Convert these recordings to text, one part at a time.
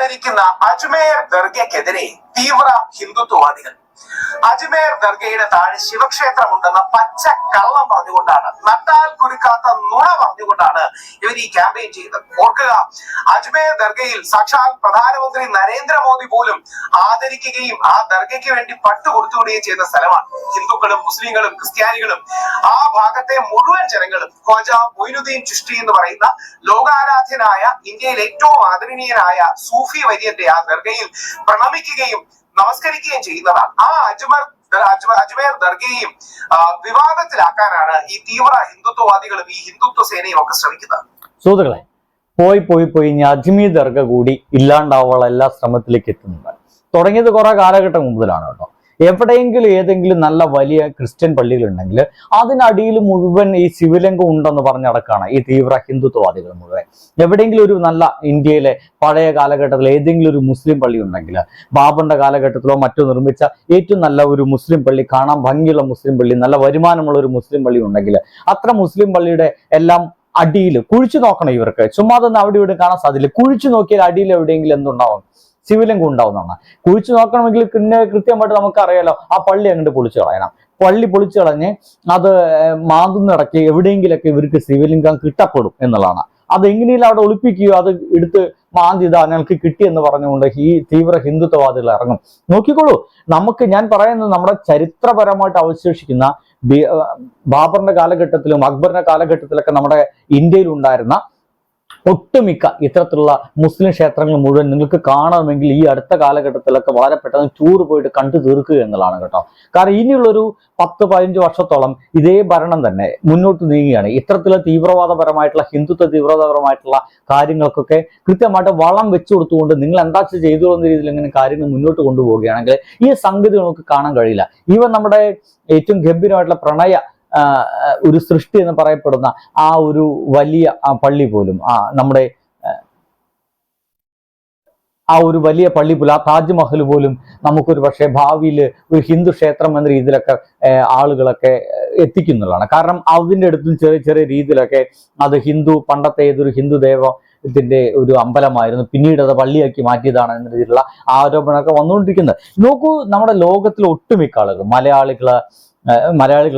ആദരിക്കുന്ന അജ്മേർ ദർഗയ്ക്കെതിരെ തീവ്ര ഹിന്ദുത്വവാദികൾ. അജ്മേർ ദർഗയുടെ താഴെ ശിവക്ഷേത്രമുണ്ടെന്ന പച്ച കള്ളം പറഞ്ഞുകൊണ്ടാണ് നട്ടാൽ കുരുക്കാത്ത നുണ പറഞ്ഞുകൊണ്ടാണ് ഇവർ ഈ ക്യാമ്പയിൻ ചെയ്തത്. ഓർക്കുക അജ്മേർ ദർഗയിൽ സാക്ഷാൽ പ്രധാനമന്ത്രി നരേന്ദ്രമോദി പോലും ആദരിക്കുകയും ആ ദർഗയ്ക്ക് വേണ്ടി പട്ടു ചെയ്ത സ്ഥലമാണ്. ഹിന്ദുക്കളും മുസ്ലിങ്ങളും ക്രിസ്ത്യാനികളും ആ ഭാഗത്തെ മുഴുവൻ ജനങ്ങളും ഖ്വാജ മൊയിനുദ്ദീൻ ചിഷ്ടി എന്ന് പറയുന്ന ലോകാരാധ്യനായ ഇന്ത്യയിൽ ഏറ്റവും ആദരണീയനായ സൂഫി വര്യന്റെ ആ ദർഗയിൽ പ്രണമിക്കുകയും നമസ്കരിക്കുകയും ചെയ്യുന്നതാണ് ആ അജ്മർ അജ്മ- അജ്മേർ ദർഗയെയും വിവാദത്തിലാക്കാനാണ് ഈ തീവ്ര ഹിന്ദുത്വവാദികളും ഈ ഹിന്ദുത്വ സേനയും ഒക്കെ ശ്രമിക്കുന്നത്. സുഹൃത്തുക്കളെ പോയി പോയി പോയി ഇനി അജ്മീർ ദർഗ കൂടി ഇല്ലാണ്ടാവാനുള്ള എല്ലാ ശ്രമത്തിലേക്ക് എത്തുന്നുണ്ട്. തുടങ്ങിയത് കുറെ കാലഘട്ടം മുമ്പിലാണ് കേട്ടോ. എവിടെയെങ്കിലും ഏതെങ്കിലും നല്ല വലിയ ക്രിസ്ത്യൻ പള്ളികളുണ്ടെങ്കിൽ അതിനടിയിൽ മുഴുവൻ ഈ ശിവലിംഗം ഉണ്ടെന്ന് പറഞ്ഞ് നടക്കുകയാണ് ഈ തീവ്ര ഹിന്ദുത്വവാദികൾ മുഴുവൻ. എവിടെയെങ്കിലും ഒരു നല്ല ഇന്ത്യയിലെ പഴയ കാലഘട്ടത്തിൽ ഏതെങ്കിലും ഒരു മുസ്ലിം പള്ളി ഉണ്ടെങ്കിൽ ബാബുന്റെ കാലഘട്ടത്തിലോ മറ്റോ നിർമ്മിച്ച ഏറ്റവും നല്ല ഒരു മുസ്ലിം പള്ളി കാണാൻ ഭംഗിയുള്ള മുസ്ലിം പള്ളി നല്ല വരുമാനമുള്ള ഒരു മുസ്ലിം പള്ളി ഉണ്ടെങ്കിൽ അത്ര മുസ്ലിം പള്ളിയുടെ എല്ലാം അടിയിൽ കുഴിച്ചു നോക്കണം ഇവർക്ക്. ചുമ്മാതൊന്നും തന്നെ അവിടെ ഇവിടെ കാണാൻ സാധ്യല്ല. കുഴിച്ചു നോക്കിയാൽ അടിയിൽ എവിടെയെങ്കിലും എന്തുണ്ടാവും? ശിവലിംഗം ഉണ്ടാവുന്നതാണ് കുഴിച്ചു നോക്കണമെങ്കിൽ പിന്നെ കൃത്യമായിട്ട് നമുക്കറിയാലോ ആ പള്ളി അങ്ങോട്ട് പൊളിച്ചു കളയണം. പള്ളി പൊളിച്ചു കളഞ്ഞ് അത് മാതുന്നിടയ്ക്ക് എവിടെയെങ്കിലൊക്കെ ഇവർക്ക് ശിവലിംഗം കിട്ടപ്പെടും എന്നുള്ളതാണ്. അത് എങ്ങനെയും അവിടെ ഒളിപ്പിക്കുകയോ അത് എടുത്ത് മാന്തി ഇതാ ഞങ്ങൾക്ക് കിട്ടി എന്ന് പറഞ്ഞുകൊണ്ട് ഈ തീവ്ര ഹിന്ദുത്വവാദികൾ ഇറങ്ങും. നോക്കിക്കോളൂ നമുക്ക് ഞാൻ പറയുന്നത് നമ്മുടെ ചരിത്രപരമായിട്ട് അവശേഷിക്കുന്ന ബാബറിന്റെ കാലഘട്ടത്തിലും അക്ബറിന്റെ കാലഘട്ടത്തിലൊക്കെ നമ്മുടെ ഇന്ത്യയിൽ ഉണ്ടായിരുന്ന ഒട്ടുമിക്ക ഇത്തരത്തിലുള്ള മുസ്ലിം ക്ഷേത്രങ്ങൾ മുഴുവൻ നിങ്ങൾക്ക് കാണണമെങ്കിൽ ഈ അടുത്ത കാലഘട്ടത്തിലൊക്കെ വളരെ പെട്ടെന്ന് ടൂർ പോയിട്ട് കണ്ടു തീർക്കുക എന്നുള്ളതാണ് കേട്ടോ. കാരണം ഇനിയുള്ളൊരു പത്ത് പതിനഞ്ച് വർഷത്തോളം ഇതേ ഭരണം തന്നെ മുന്നോട്ട് നീങ്ങുകയാണ്. ഇത്തരത്തിലുള്ള തീവ്രവാദപരമായിട്ടുള്ള ഹിന്ദുത്വ തീവ്രവാദപരമായിട്ടുള്ള കാര്യങ്ങൾക്കൊക്കെ കൃത്യമായിട്ട് വളം വെച്ചു കൊടുത്തുകൊണ്ട് നിങ്ങൾ എന്താ ചെയ്തു എന്ന രീതിയിൽ ഇങ്ങനെ കാര്യങ്ങൾ മുന്നോട്ട് കൊണ്ടുപോവുകയാണെങ്കിൽ ഈ സംഗതി നമുക്ക് കാണാൻ കഴിയില്ല. ഈവൻ നമ്മുടെ ഏറ്റവും ഗംഭീരമായിട്ടുള്ള പ്രണയ ഒരു സൃഷ്ടി എന്ന് പറയപ്പെടുന്ന ആ ഒരു വലിയ പള്ളി പോലും ആ നമ്മുടെ ആ, ഒരു വലിയ പള്ളി പോലും ആ താജ്മഹൽ പോലും നമുക്കൊരു പക്ഷേ ഭാവിയിൽ ഒരു ഹിന്ദു ക്ഷേത്രം എന്ന രീതിയിലൊക്കെ ആളുകളൊക്കെ എത്തിക്കുന്നതാണ് കാരണം അതിന്റെ അടുത്തും ചെറിയ ചെറിയ രീതിയിലൊക്കെ അത് ഹിന്ദു പണ്ടത്തെ ഏതൊരു ഹിന്ദു ദേവ ഇതിന്റെ ഒരു അമ്പലമായിരുന്നു പിന്നീട് അത് പള്ളിയാക്കി മാറ്റിയതാണ് എന്ന രീതിയിലുള്ള ആരോപണമൊക്കെ വന്നുകൊണ്ടിരിക്കുന്നത്. നോക്കൂ നമ്മുടെ ലോകത്തിലെ ഒട്ടുമിക്ക ആളുകൾ മലയാളികൾ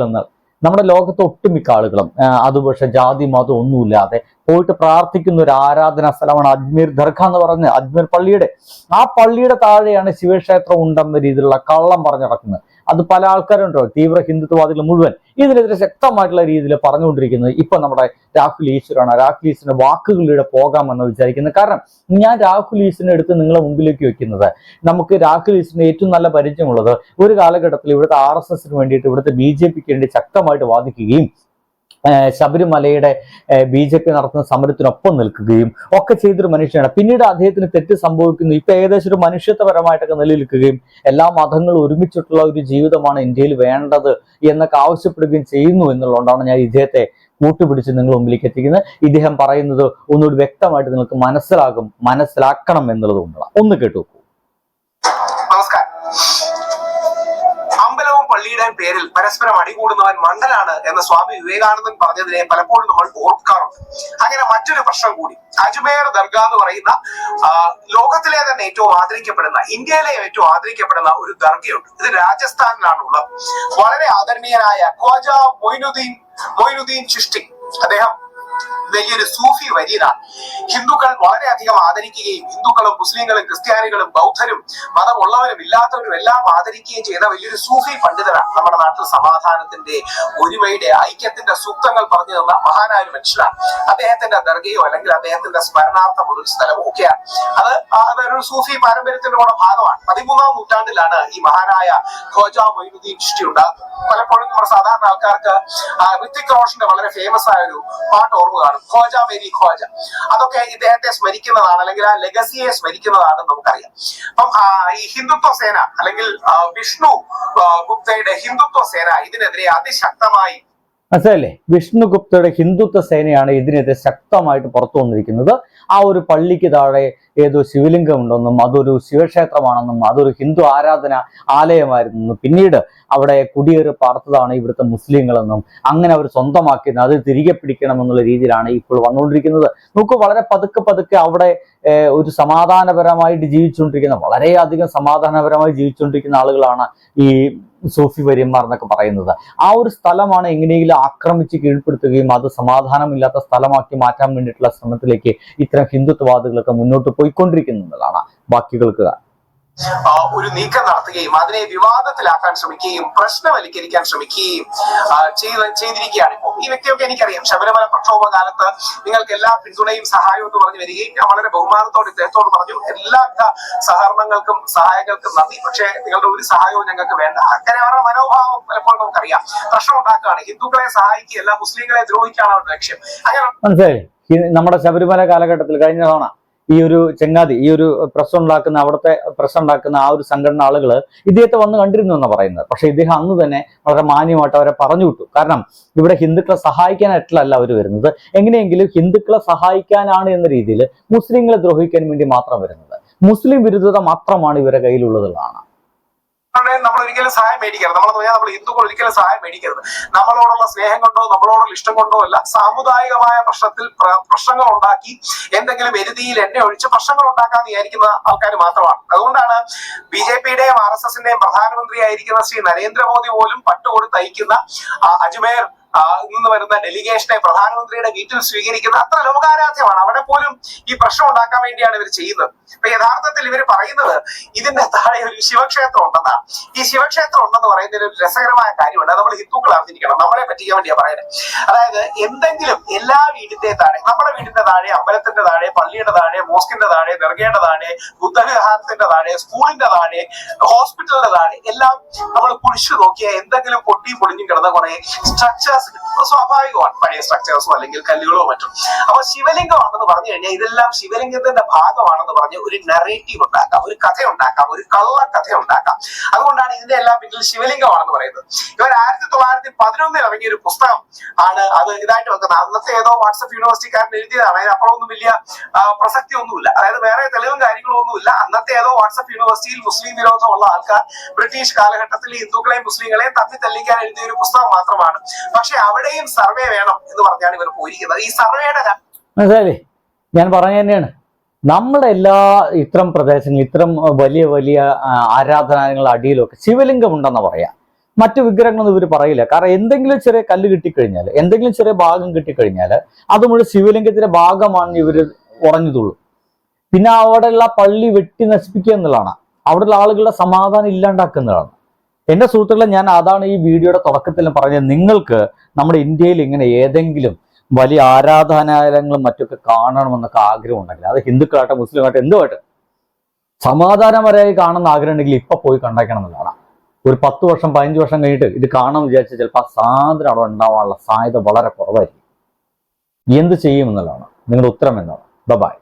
എന്ന് നമ്മുടെ ലോകത്ത് ഒട്ടുമിക്ക ആളുകളും അതുപക്ഷെ അത് പക്ഷെ ജാതി മതം ഒന്നുമില്ലാതെ പോയിട്ട് പ്രാർത്ഥിക്കുന്ന ഒരു ആരാധനാ സ്ഥലമാണ് അജ്മീർ ദർഗ എന്ന് പറഞ്ഞ് അജ്മീർ പള്ളിയുടെ ആ പള്ളിയുടെ താഴെയാണ് ശിവക്ഷേത്രം ഉണ്ടെന്ന രീതിയിലുള്ള കള്ളം പറഞ്ഞു നടക്കുന്നത്. അത് പല ആൾക്കാരുണ്ടോ? തീവ്ര ഹിന്ദുത്വവാദികൾ മുഴുവൻ. ഇതിനെതിരെ ശക്തമായിട്ടുള്ള രീതിയിൽ പറഞ്ഞുകൊണ്ടിരിക്കുന്നത് ഇപ്പൊ നമ്മുടെ രാഹുൽ ഈശ്വരാണ്. രാഹുൽ ഈശ്വരന്റെ വാക്കുകളിലൂടെ പോകാമെന്ന് വിചാരിക്കുന്നത്. കാരണം ഞാൻ രാഹുൽ ഈശ്വരനെ എടുത്ത് നിങ്ങളെ മുമ്പിലേക്ക് വെക്കുന്നത് നമുക്ക് രാഹുൽ ഈശ്വരന് ഏറ്റവും നല്ല പരിചയമുള്ളത് ഒരു കാലഘട്ടത്തിൽ ഇവിടുത്തെ ആർ എസ് എസിന് വേണ്ടിയിട്ട് ഇവിടുത്തെ ബി ജെ പിക്ക് വേണ്ടി ശക്തമായിട്ട് വാദിക്കുകയും ശബരിമലയുടെ ബി ജെ പി നടത്തുന്ന സമരത്തിനൊപ്പം നിൽക്കുകയും ഒക്കെ ചെയ്തൊരു മനുഷ്യനാണ്. പിന്നീട് അദ്ദേഹത്തിന് തെറ്റ് സംഭവിക്കുന്നു. ഇപ്പൊ ഏകദേശം ഒരു മനുഷ്യത്വപരമായിട്ടൊക്കെ നിലനിൽക്കുകയും എല്ലാ മതങ്ങളും ഒരുമിച്ചിട്ടുള്ള ഒരു ജീവിതമാണ് ഇന്ത്യയിൽ വേണ്ടത് എന്നൊക്കെ ആവശ്യപ്പെടുകയും ചെയ്യുന്നു എന്നുള്ളതുകൊണ്ടാണ് ഞാൻ ഇദ്ദേഹത്തെ കൂട്ടുപിടിച്ച് നിങ്ങൾ മുമ്പിലേക്ക് എത്തിക്കുന്നത്. ഇദ്ദേഹം പറയുന്നത് ഒന്നുകൂടി വ്യക്തമായിട്ട് നിങ്ങൾക്ക് മനസ്സിലാകും മനസ്സിലാക്കണം എന്നുള്ളത് കൊണ്ടാണ്. ഒന്ന് കേട്ടു അമ്പലവും പേരിൽ പരസ്പരം അടികൂടുന്നവൻ മണ്ഡലാണ് എന്ന് സ്വാമി വിവേകാനന്ദൻ പറഞ്ഞതിനെ പലപ്പോഴും നമ്മൾ ഓർക്കാറുണ്ട്. അങ്ങനെ മറ്റൊരു പ്രശ്നം കൂടി. അജ്മേർ ദർഗ എന്ന് പറയുന്ന ലോകത്തിലെ തന്നെ ഏറ്റവും ആദരിക്കപ്പെടുന്ന ഇന്ത്യയിലെ ഏറ്റവും ആദരിക്കപ്പെടുന്ന ഒരു ദർഗയുണ്ട്. ഇത് രാജസ്ഥാനിലാണ് ഉള്ളത് വളരെ ആദരണീയനായ ഖ്വാജ മൊയിനുദ്ദീൻ മൊയിനുദ്ദീൻ ചിഷ്ടി. അദ്ദേഹം വലിയൊരു സൂഫി വരിത ഹിന്ദുക്കൾ വളരെയധികം ആദരിക്കുകയും ഹിന്ദുക്കളും മുസ്ലിങ്ങളും ക്രിസ്ത്യാനികളും ബൗദ്ധരും മതമുള്ളവരും ഇല്ലാത്തവരും എല്ലാം ആദരിക്കുകയും ചെയ്ത വലിയൊരു സൂഫി പണ്ഡിതനാണ് നമ്മുടെ നാട്ടിൽ സമാധാനത്തിന്റെ ഒരുമയുടെ ഐക്യത്തിന്റെ സൂക്തങ്ങൾ പറഞ്ഞു തന്ന മഹാനായ മനുഷ്യനാണ്. അദ്ദേഹത്തിന്റെ ദർഗയോ അല്ലെങ്കിൽ അദ്ദേഹത്തിന്റെ സ്മരണാർത്ഥമുള്ള ഒരു സ്ഥലമോ ഒക്കെയാണ്. അത് അതൊരു സൂഫി പാരമ്പര്യത്തിന്റെ കൂടെ ഭാഗമാണ്. പതിമൂന്നാം നൂറ്റാണ്ടിലാണ് ഈ മഹാനായ ഖോജ മൊയ്നുദ്ദീൻ ചിഷ്ടി ഉണ്ടാകുന്നത്. പലപ്പോഴും നമ്മുടെ സാധാരണ ആൾക്കാർക്ക് ഋത്തിക് റോഷന്റെ വളരെ ഫേമസ് ആയ ഒരു പാട്ട് ഓർമ്മ കാണും ഖോജ മേരി ഖോജ അതൊക്കെ ഇദ്ദേഹത്തെ സ്മരിക്കുന്നതാണ് അല്ലെങ്കിൽ ആ ലെഗസിയെ സ്മരിക്കുന്നതാണ് നമുക്കറിയാം. അപ്പം ഈ ഹിന്ദുത്വ സേന അല്ലെങ്കിൽ വിഷ്ണു ഗുപ്തയുടെ ഹിന്ദുത്വ സേന ഇതിനെതിരെ അതിശക്തമായി മനസ്സിലല്ലേ വിഷ്ണുഗുപ്തയുടെ ഹിന്ദുത്വ സേനയാണ് ഇതിനെതിരെ ശക്തമായിട്ട് പുറത്തു വന്നിരിക്കുന്നത്. ആ ഒരു പള്ളിക്ക് താഴെ ഏതോ ശിവലിംഗം ഉണ്ടെന്നും അതൊരു ശിവക്ഷേത്രമാണെന്നും അതൊരു ഹിന്ദു ആരാധന ആലയമായിരുന്നെന്നും പിന്നീട് അവിടെ കുടിയേറി പാർത്തതാണ് ഇവിടുത്തെ മുസ്ലിങ്ങളെന്നും അങ്ങനെ അവർ സ്വന്തമാക്കിയത്. അത് തിരികെ പിടിക്കണമെന്നുള്ള രീതിയിലാണ് ഇപ്പോൾ വന്നുകൊണ്ടിരിക്കുന്നത്. നോക്കൂ വളരെ പതുക്കെ പതുക്കെ അവിടെ ഒരു സമാധാനപരമായിട്ട് ജീവിച്ചുകൊണ്ടിരിക്കുന്ന വളരെയധികം സമാധാനപരമായി ജീവിച്ചുകൊണ്ടിരിക്കുന്ന ആളുകളാണ് ഈ സൂഫി വര്യന്മാർ എന്നൊക്കെ പറയുന്നത്. ആ ഒരു സ്ഥലമാണ് എങ്ങനെയെങ്കിലും ആക്രമിച്ച് കീഴ്പ്പെടുത്തുകയും അത് സമാധാനമില്ലാത്ത സ്ഥലമാക്കി മാറ്റാൻ വേണ്ടിയിട്ടുള്ള ശ്രമത്തിലേക്ക് ഇത്തരം ഹിന്ദുത്വവാദികളൊക്കെ മുന്നോട്ട് പോയിക്കൊണ്ടിരിക്കുന്നതാണ് ബാക്കി കേൾക്കുക. ഒരു നീക്കം നടത്തുകയും അതിനെ വിവാദത്തിലാക്കാൻ ശ്രമിക്കുകയും പ്രശ്നവൽക്കരിക്കാൻ ശ്രമിക്കുകയും ചെയ്ത് ചെയ്തിരിക്കുകയാണ് ഇപ്പോൾ ഈ വ്യക്തിയൊക്കെ എനിക്കറിയാം. ശബരിമല പ്രക്ഷോഭ കാലത്ത് നിങ്ങൾക്ക് എല്ലാ പിന്തുണയും സഹായവും എന്ന് പറഞ്ഞു വരികയും ഞാൻ വളരെ ബഹുമാനത്തോടെ ഇദ്ദേഹത്തോട് പറഞ്ഞു എല്ലാവിധ സഹകരണങ്ങൾക്കും സഹായങ്ങൾക്കും നന്ദി. പക്ഷേ നിങ്ങളുടെ ഒരു സഹായവും ഞങ്ങൾക്ക് വേണ്ട. അങ്ങനെ അവരുടെ മനോഭാവം പലപ്പോഴും നമുക്കറിയാം. പ്രശ്നം ഉണ്ടാക്കുകയാണ്. ഹിന്ദുക്കളെ സഹായിക്കുക എല്ലാ മുസ്ലിങ്ങളെ ദ്രോഹിക്കുകയാണ് അവരുടെ ലക്ഷ്യം. അങ്ങനെ നമ്മുടെ ശബരിമല കാലഘട്ടത്തിൽ കഴിഞ്ഞ തവണ ഈ ഒരു ചെങ്ങാതി ഈ ഒരു പ്രശ്നം ഉണ്ടാക്കുന്ന അവിടുത്തെ പ്രശ്നം ഉണ്ടാക്കുന്ന ആ ഒരു സംഘടന ആളുകൾ ഇദ്ദേഹത്തെ വന്ന് കണ്ടിരുന്നു എന്നാണ് പറയുന്നത്. പക്ഷെ ഇദ്ദേഹം അന്ന് തന്നെ വളരെ മാന്യമായിട്ട് അവരെ പറഞ്ഞു വിട്ടു. കാരണം ഇവിടെ ഹിന്ദുക്കളെ സഹായിക്കാനായിട്ടല്ല അവർ വരുന്നത്. എങ്ങനെയെങ്കിലും ഹിന്ദുക്കളെ സഹായിക്കാനാണ് എന്ന രീതിയിൽ മുസ്ലിങ്ങളെ ദ്രോഹിക്കാൻ വേണ്ടി മാത്രം വരുന്നത്. മുസ്ലിം വിരുദ്ധത മാത്രമാണ് ഇവരുടെ കയ്യിലുള്ളതെന്നാണ് നമ്മൾ ഒരിക്കലും സഹായം മേടിക്കരുത്. നമ്മൾ പറഞ്ഞാൽ നമ്മൾ ഹിന്ദുക്കൾ ഒരിക്കലും സഹായം മേടിക്കരുത്. നമ്മളോടുള്ള സ്നേഹം കൊണ്ടോ നമ്മളോടുള്ള ഇഷ്ടം കൊണ്ടോ അല്ല സാമുദായികമായ പ്രശ്നത്തിൽ പ്ര- പ്രശ്നങ്ങൾ ഉണ്ടാക്കി എന്തെങ്കിലും എരുതിയിൽ എന്നെ ഒഴിച്ച് പ്രശ്നങ്ങൾ ഉണ്ടാക്കാൻ വിചാരിക്കുന്ന ആൾക്കാർ മാത്രമാണ്. അതുകൊണ്ടാണ് ബി ജെ പിയുടെയും ആർ എസ് എസിന്റെയും പ്രധാനമന്ത്രിയായിരിക്കുന്ന ശ്രീ നരേന്ദ്രമോദി പോലും പട്ടുകൊടുത്തയക്കുന്ന അജ്മേർ നിന്ന് വരുന്ന ഡെലിഗേഷനെ പ്രധാനമന്ത്രിയുടെ വീട്ടിൽ സ്വീകരിക്കുന്ന അത്ര ലോകാരാധ്യമാണ്. അവിടെ പോലും ഈ പ്രശ്നം ഉണ്ടാക്കാൻ വേണ്ടിയാണ് ഇവർ ചെയ്യുന്നത്. അപ്പൊ യഥാർത്ഥത്തിൽ ഇവർ പറയുന്നത് ഇതിന്റെ താഴെ ഒരു ശിവക്ഷേത്രം ഉണ്ടെന്നാണ് ഈ ശിവക്ഷേത്രം ഉണ്ടെന്ന് പറയുന്നതിൽ ഒരു രസകരമായ കാര്യമുണ്ട്. നമ്മൾ ഹിന്ദുക്കൾ അറിഞ്ഞിരിക്കണം. നമ്മളെ പറ്റിക്കാൻ വേണ്ടിയാ പറയുന്നത് അതായത് എന്തെങ്കിലും എല്ലാ വീടിന്റെ താഴെ നമ്മുടെ വീടിന്റെ താഴെ അമ്പലത്തിന്റെ താഴെ പള്ളിയുടെ താഴെ മോസ്കിന്റെ താഴെ ദർഗയുടെ താഴെ ബുദ്ധവിഹാരത്തിന്റെ താഴെ സ്കൂളിന്റെ താഴെ ഹോസ്പിറ്റലിന്റെ താഴെ എല്ലാം നമ്മൾ കുഴിച്ചു നോക്കിയാൽ എന്തെങ്കിലും പൊട്ടിയും പൊളിഞ്ഞും കിടന്ന കുറെ സ്ട്രക്ചേഴ്സ് സ്വാഭാവികമാണ്. പഴയ സ്ട്രക്ചേഴ്സോ അല്ലെങ്കിൽ കല്ലുകളോ മറ്റും. അപ്പൊ ശിവലിംഗമാണെന്ന് പറഞ്ഞു കഴിഞ്ഞാൽ ഇതെല്ലാം ശിവലിംഗത്തിന്റെ ഭാഗമാണെന്ന് പറഞ്ഞ് ഒരു നറേറ്റീവ് ഉണ്ടാക്കാം ഒരു കഥ ഉണ്ടാക്കാം ഒരു കള്ള കഥ ഉണ്ടാക്കാം അതുകൊണ്ടാണ് ഇതിന്റെ എല്ലാം പിന്നിൽ ശിവലിംഗമാണെന്ന് പറയുന്നത്. ഇവർ ആയിരത്തി തൊള്ളായിരത്തി പതിനൊന്നിൽ ഇറങ്ങിയ ഒരു പുസ്തകം ആണ് അത് ഇതായിട്ട് വെക്കുന്നത്. അന്നത്തെ ഏതോ വാട്സപ്പ് യൂണിവേഴ്സിറ്റിക്കാരൻ എഴുതിയതാണ്. അതിനപ്പുറം ഒന്നും വലിയ പ്രസക്തി ഒന്നുമില്ല അതായത് വേറെ തെളിവും കാര്യങ്ങളും ഒന്നുമില്ല അന്നത്തെ ഏതോ വാട്സപ്പ് യൂണിവേഴ്സിറ്റിയിൽ മുസ്ലിം വിരോധമുള്ള ആൾക്കാർ ബ്രിട്ടീഷ് കാലഘട്ടത്തിൽ ഹിന്ദുക്കളെയും മുസ്ലിങ്ങളെയും തമ്മിൽ തല്ലിക്കാൻ എഴുതിയ ഒരു പുസ്തകം മാത്രമാണ്. പക്ഷെ അവിടെയും സർവേ വേണം എന്ന് പറഞ്ഞാണ് ഇവർ പോയിരിക്കുന്നത്. ഈ സർവേയുടെ മനസ്സിലായില്ലേ ഞാൻ പറഞ്ഞു തന്നെയാണ്. നമ്മുടെ എല്ലാ ഇത്തരം പ്രദേശങ്ങളിൽ ഇത്തരം വലിയ വലിയ ആരാധനാലയങ്ങളുടെ അടിയിലൊക്കെ ശിവലിംഗം ഉണ്ടെന്ന് പറയാം. മറ്റു വിഗ്രഹങ്ങളൊന്നും ഇവർ പറയില്ല. കാരണം എന്തെങ്കിലും ചെറിയ കല്ല് കിട്ടിക്കഴിഞ്ഞാൽ എന്തെങ്കിലും ചെറിയ ഭാഗം കിട്ടിക്കഴിഞ്ഞാൽ അത് മുഴുവൻ ശിവലിംഗത്തിന്റെ ഭാഗമാണ് ഇവർ ഉറഞ്ഞതുള്ളൂ. പിന്നെ അവിടെയുള്ള പള്ളി വെട്ടി നശിപ്പിക്കുക എന്നുള്ളതാണ്. അവിടെയുള്ള ആളുകളുടെ സമാധാനം ഇല്ലാണ്ടാക്കുന്നതാണ് എന്റെ സുഹൃത്തുക്കളെ ഞാൻ അതാണ് ഈ വീഡിയോയുടെ തുടക്കത്തിൽ പറഞ്ഞത്. നിങ്ങൾക്ക് നമ്മുടെ ഇന്ത്യയിൽ ഇങ്ങനെ ഏതെങ്കിലും വലിയ ആരാധനാലയങ്ങളും മറ്റൊക്കെ കാണണമെന്നൊക്കെ ആഗ്രഹം ഉണ്ടെങ്കിൽ അത് ഹിന്ദുക്കളാട്ടെ മുസ്ലിമാട്ടെ എന്തുമായിട്ട് സമാധാനപരമായി കാണുന്ന ആഗ്രഹം ഉണ്ടെങ്കിൽ ഇപ്പൊ പോയി കണ്ടേക്കണം എന്നുള്ളതാണ്. ഒരു പത്ത് വർഷം പതിനഞ്ച് വർഷം കഴിഞ്ഞിട്ട് ഇത് കാണാൻ വിചാരിച്ചാൽ ചിലപ്പോൾ ആ സാധനം അവിടെ ഉണ്ടാവാനുള്ള സാധ്യത വളരെ കുറവായിരിക്കും. എന്ത് ചെയ്യും എന്നുള്ളതാണ് നിങ്ങളുടെ ഉത്തരം എന്താണ് ബൈ